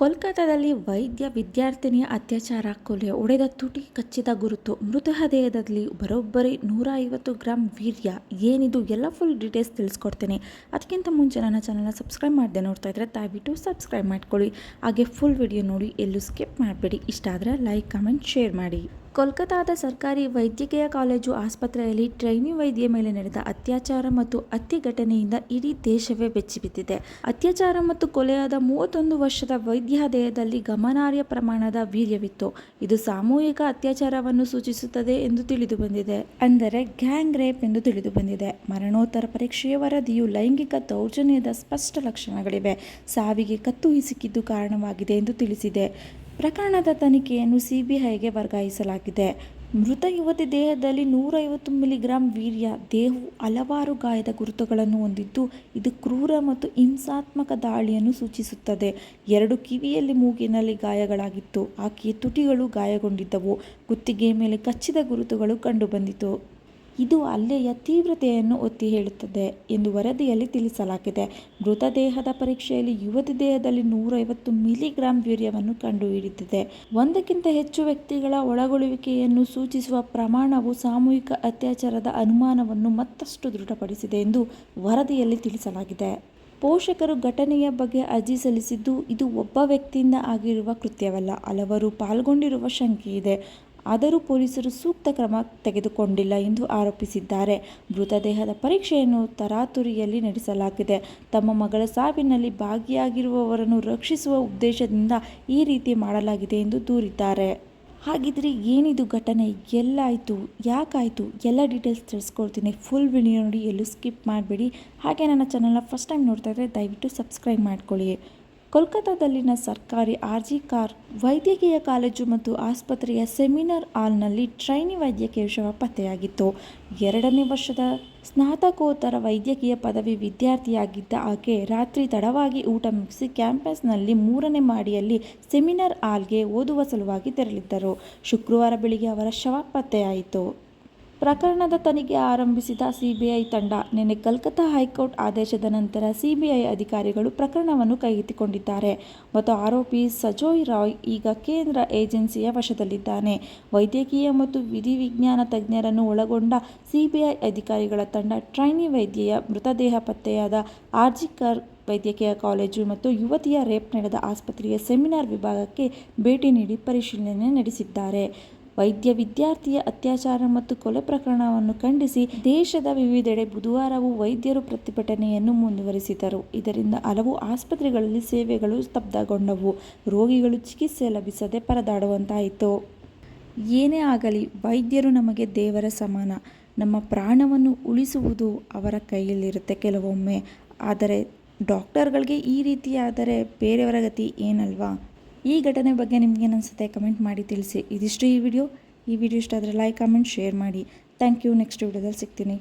ಕೋಲ್ಕತ್ತಾದಲ್ಲಿ ವೈದ್ಯ ವಿದ್ಯಾರ್ಥಿನಿಯ ಅತ್ಯಾಚಾರ, ಕೊಲೆ ಒಡೆದ ತುಟಿ, ಕಚ್ಚಿದ ಗುರುತು ಮೃತದೇಹದಲ್ಲಿ ಬರೋಬ್ಬರಿ ನೂರ ಐವತ್ತು ಗ್ರಾಮ್ ವೀರ್ಯ. ಏನಿದು? ಎಲ್ಲ ಫುಲ್ ಡೀಟೇಲ್ಸ್ ತಿಳಿಸ್ಕೊಡ್ತೇನೆ. ಅದಕ್ಕಿಂತ ಮುಂಚೆ ನನ್ನ ಚಾನಲ್ನ ಸಬ್ಸ್ಕ್ರೈಬ್ ಮಾಡದೆ ನೋಡ್ತಾ ಇದ್ದರೆ ದಯವಿಟ್ಟು ಸಬ್ಸ್ಕ್ರೈಬ್ ಮಾಡ್ಕೊಳ್ಳಿ. ಹಾಗೆ ಫುಲ್ ವಿಡಿಯೋ ನೋಡಿ ಎಲ್ಲೂ ಸ್ಕಿಪ್ ಮಾಡಬೇಡಿ. ಇಷ್ಟ ಆದರೆ ಲೈಕ್ ಕಮೆಂಟ್ ಶೇರ್ ಮಾಡಿ. ಕೋಲ್ಕತ್ತಾದ ಸರ್ಕಾರಿ ವೈದ್ಯಕೀಯ ಕಾಲೇಜು ಆಸ್ಪತ್ರೆಯಲ್ಲಿ ಟ್ರೈನಿ ವೈದ್ಯ ಮೇಲೆ ನಡೆದ ಅತ್ಯಾಚಾರ ಮತ್ತು ಹತ್ಯೆ ಘಟನೆಯಿಂದ ಇಡೀ ದೇಶವೇ ಬೆಚ್ಚಿಬಿದ್ದಿದೆ ಅತ್ಯಾಚಾರ ಮತ್ತು ಕೊಲೆಯಾದ ಮೂವತ್ತೊಂದು ವರ್ಷದ ವೈದ್ಯ ದೇಹದಲ್ಲಿ ಗಮನಾರ್ಹ ಪ್ರಮಾಣದ ವೀರ್ಯವಿತ್ತು. ಇದು ಸಾಮೂಹಿಕ ಅತ್ಯಾಚಾರವನ್ನು ಸೂಚಿಸುತ್ತದೆ ಎಂದು ತಿಳಿದು ಬಂದಿದೆ. ಅಂದರೆ ಗ್ಯಾಂಗ್ ರೇಪ್ ಎಂದು ತಿಳಿದು ಬಂದಿದೆ. ಮರಣೋತ್ತರ ಪರೀಕ್ಷೆಯ ವರದಿಯು ಲೈಂಗಿಕ ದೌರ್ಜನ್ಯದ ಸ್ಪಷ್ಟ ಲಕ್ಷಣಗಳಿವೆ. ಸಾವಿಗೆ ಕತ್ತು ಹಿಸುಕಿದ್ದು ಕಾರಣವಾಗಿದೆ ಎಂದು ತಿಳಿಸಿದೆ. ಪ್ರಕರಣದ ತನಿಖೆಯನ್ನು ಸಿಬಿಐಗೆ ವರ್ಗಾಯಿಸಲಾಗಿದೆ. ಮೃತ ಯುವತಿ ದೇಹದಲ್ಲಿ ನೂರೈವತ್ತು ಮಿಲಿಗ್ರಾಂ ವೀರ್ಯ, ದೇಹವು ಹಲವಾರು ಗಾಯದ ಗುರುತುಗಳನ್ನು ಹೊಂದಿದ್ದು, ಇದು ಕ್ರೂರ ಮತ್ತು ಹಿಂಸಾತ್ಮಕ ದಾಳಿಯನ್ನು ಸೂಚಿಸುತ್ತದೆ. ಎರಡು ಕಿವಿಯಲ್ಲಿ ಮೂಗಿನಲ್ಲಿ ಗಾಯಗಳಾಗಿತ್ತು. ಆಕೆಯ ತುಟಿಗಳು ಗಾಯಗೊಂಡಿದ್ದವು. ಗುತ್ತಿಗೆಯ ಮೇಲೆ ಕಚ್ಚಿದ ಗುರುತುಗಳು ಕಂಡುಬಂದಿತು ಇದು ಹಲ್ಲೆಯ ತೀವ್ರತೆಯನ್ನು ಒತ್ತಿ ಹೇಳುತ್ತದೆ ಎಂದು ವರದಿಯಲ್ಲಿ ತಿಳಿಸಲಾಗಿದೆ. ಮೃತದೇಹದ ಪರೀಕ್ಷೆಯಲ್ಲಿ ಯುವತಿ ದೇಹದಲ್ಲಿ ನೂರೈವತ್ತು ಮಿಲಿಗ್ರಾಂ ವೀರ್ಯವನ್ನು ಕಂಡುಹಿಡಿದಿದೆ. ಒಂದಕ್ಕಿಂತ ಹೆಚ್ಚು ವ್ಯಕ್ತಿಗಳ ಒಳಗೊಳ್ಳುವಿಕೆಯನ್ನು ಸೂಚಿಸುವ ಪ್ರಮಾಣವು ಸಾಮೂಹಿಕ ಅತ್ಯಾಚಾರದ ಅನುಮಾನವನ್ನು ಮತ್ತಷ್ಟು ದೃಢಪಡಿಸಿದೆ ಎಂದು ವರದಿಯಲ್ಲಿ ತಿಳಿಸಲಾಗಿದೆ. ಪೋಷಕರು ಘಟನೆಯ ಬಗ್ಗೆ ಅರ್ಜಿ ಸಲ್ಲಿಸಿದ್ದು ಇದು ಒಬ್ಬ ವ್ಯಕ್ತಿಯಿಂದ ಆಗಿರುವ ಕೃತ್ಯವಲ್ಲ, ಹಲವರು ಪಾಲ್ಗೊಂಡಿರುವ ಶಂಕೆ ಇದೆ. ಆದರೂ ಪೊಲೀಸರು ಸೂಕ್ತ ಕ್ರಮ ತೆಗೆದುಕೊಂಡಿಲ್ಲ ಎಂದು ಆರೋಪಿಸಿದ್ದಾರೆ. ಮೃತದೇಹದ ಪರೀಕ್ಷೆಯನ್ನು ತರಾತುರಿಯಲ್ಲಿ ನಡೆಸಲಾಗಿದೆ. ತಮ್ಮ ಮಗಳ ಸಾವಿನಲ್ಲಿ ಭಾಗಿಯಾಗಿರುವವರನ್ನು ರಕ್ಷಿಸುವ ಉದ್ದೇಶದಿಂದ ಈ ರೀತಿ ಮಾಡಲಾಗಿದೆ ಎಂದು ದೂರಿದ್ದಾರೆ. ಹಾಗಿದ್ರೆ ಏನಿದು ಘಟನೆ? ಎಲ್ಲಾಯಿತು? ಯಾಕಾಯಿತು? ಎಲ್ಲ ಡೀಟೇಲ್ಸ್ ತಿಳಿಸ್ಕೊಳ್ತೀನಿ ಫುಲ್ ವಿಡಿಯೋ ನೋಡಿ ಎಲ್ಲೂ ಸ್ಕಿಪ್ ಮಾಡಬೇಡಿ. ಹಾಗೆ ನನ್ನ ಚಾನಲ್ನ ಫಸ್ಟ್ ಟೈಮ್ ನೋಡ್ತಾ ಇದ್ದರೆ ದಯವಿಟ್ಟು ಸಬ್ಸ್ಕ್ರೈಬ್ ಮಾಡ್ಕೊಳ್ಳಿ. ಕೋಲ್ಕತ್ತಾದಲ್ಲಿನ ಸರ್ಕಾರಿ ಆರ್ಜಿ ಕಾರ್ ವೈದ್ಯಕೀಯ ಕಾಲೇಜು ಮತ್ತು ಆಸ್ಪತ್ರೆಯ ಸೆಮಿನಾರ್ ಹಾಲ್ನಲ್ಲಿ ಟ್ರೈನಿ ವೈದ್ಯಕೀಯ ಶವ ಪತ್ತೆಯಾಗಿತ್ತು. ಎರಡನೇ ವರ್ಷದ ಸ್ನಾತಕೋತ್ತರ ವೈದ್ಯಕೀಯ ಪದವಿ ವಿದ್ಯಾರ್ಥಿಯಾಗಿದ್ದ ಆಕೆ ರಾತ್ರಿ ತಡವಾಗಿ ಊಟ ಮುಗಿಸಿ ಕ್ಯಾಂಪಸ್ನಲ್ಲಿ ಮೂರನೇ ಮಾಡಿಯಲ್ಲಿ ಸೆಮಿನಾರ್ ಹಾಲ್ಗೆ ಓದುವ ಸಲುವಾಗಿ ತೆರಳಿದ್ದರು. ಶುಕ್ರವಾರ ಬೆಳಿಗ್ಗೆ ಅವರ ಶವ ಪತ್ತೆಯಾಯಿತು. ಪ್ರಕರಣದ ತನಿಖೆ ಆರಂಭಿಸಿದ ಸಿಬಿಐ ತಂಡ, ನಿನ್ನೆ ಕಲ್ಕತ್ತಾ ಹೈಕೋರ್ಟ್ ಆದೇಶದ ನಂತರ ಸಿಬಿಐ ಅಧಿಕಾರಿಗಳು ಪ್ರಕರಣವನ್ನು ಕೈಗೆತ್ತಿಕೊಂಡಿದ್ದಾರೆ. ಮತ್ತು ಆರೋಪಿ ಸಜೋಯ್ ರಾಯ್ ಈಗ ಕೇಂದ್ರ ಏಜೆನ್ಸಿಯ ವಶದಲ್ಲಿದ್ದಾನೆ. ವೈದ್ಯಕೀಯ ಮತ್ತು ವಿಧಿವಿಜ್ಞಾನ ತಜ್ಞರನ್ನು ಒಳಗೊಂಡ ಸಿಬಿಐ ಅಧಿಕಾರಿಗಳ ತಂಡ ಟ್ರೈನಿ ವೈದ್ಯೆಯ ಮೃತದೇಹ ಪತ್ತೆಯಾದ ಆರ್ಜಿಕರ್ ವೈದ್ಯಕೀಯ ಕಾಲೇಜು ಮತ್ತು ಯುವತಿಯ ರೇಪ್ ನಡೆದ ಆಸ್ಪತ್ರೆಯ ಸೆಮಿನಾರ್ ವಿಭಾಗಕ್ಕೆ ಭೇಟಿ ನೀಡಿ ಪರಿಶೀಲನೆ ನಡೆಸಿದ್ದಾರೆ. ವೈದ್ಯ ವಿದ್ಯಾರ್ಥಿಯ ಅತ್ಯಾಚಾರ ಮತ್ತು ಕೊಲೆ ಪ್ರಕರಣವನ್ನು ಖಂಡಿಸಿ ದೇಶದ ವಿವಿಧೆಡೆ ಬುಧವಾರವೂ ವೈದ್ಯರು ಪ್ರತಿಭಟನೆಯನ್ನು ಮುಂದುವರಿಸಿದರು. ಇದರಿಂದ ಹಲವು ಆಸ್ಪತ್ರೆಗಳಲ್ಲಿ ಸೇವೆಗಳು ಸ್ತಬ್ಧಗೊಂಡವು. ರೋಗಿಗಳು ಚಿಕಿತ್ಸೆ ಲಭಿಸದೆ ಪರದಾಡುವಂತಾಯಿತು. ಏನೇ ಆಗಲಿ, ವೈದ್ಯರು ನಮಗೆ ದೇವರ ಸಮಾನ. ನಮ್ಮ ಪ್ರಾಣವನ್ನು ಉಳಿಸುವುದು ಅವರ ಕೈಯಲ್ಲಿರುತ್ತೆ ಕೆಲವೊಮ್ಮೆ. ಆದರೆ, ಡಾಕ್ಟರ್ಗಳಿಗೆ ಈ ರೀತಿಯಾದರೆ ಬೇರೆಯವರ ಗತಿ ಏನಲ್ವಾ? ಈ ಘಟನೆ ಬಗ್ಗೆ ನಿಮಗೇನಿಸುತ್ತೆ ಕಮೆಂಟ್ ಮಾಡಿ ತಿಳಿಸಿ. ಇದಿಷ್ಟು ಈ ವಿಡಿಯೋ. ಈ ವಿಡಿಯೋ ಇಷ್ಟ ಆದರೆ ಲೈಕ್ ಕಮೆಂಟ್ ಶೇರ್ ಮಾಡಿ. ಥ್ಯಾಂಕ್ ಯು ನೆಕ್ಸ್ಟ್ ವಿಡಿಯೋದಲ್ಲಿ ಸಿಗ್ತೀನಿ.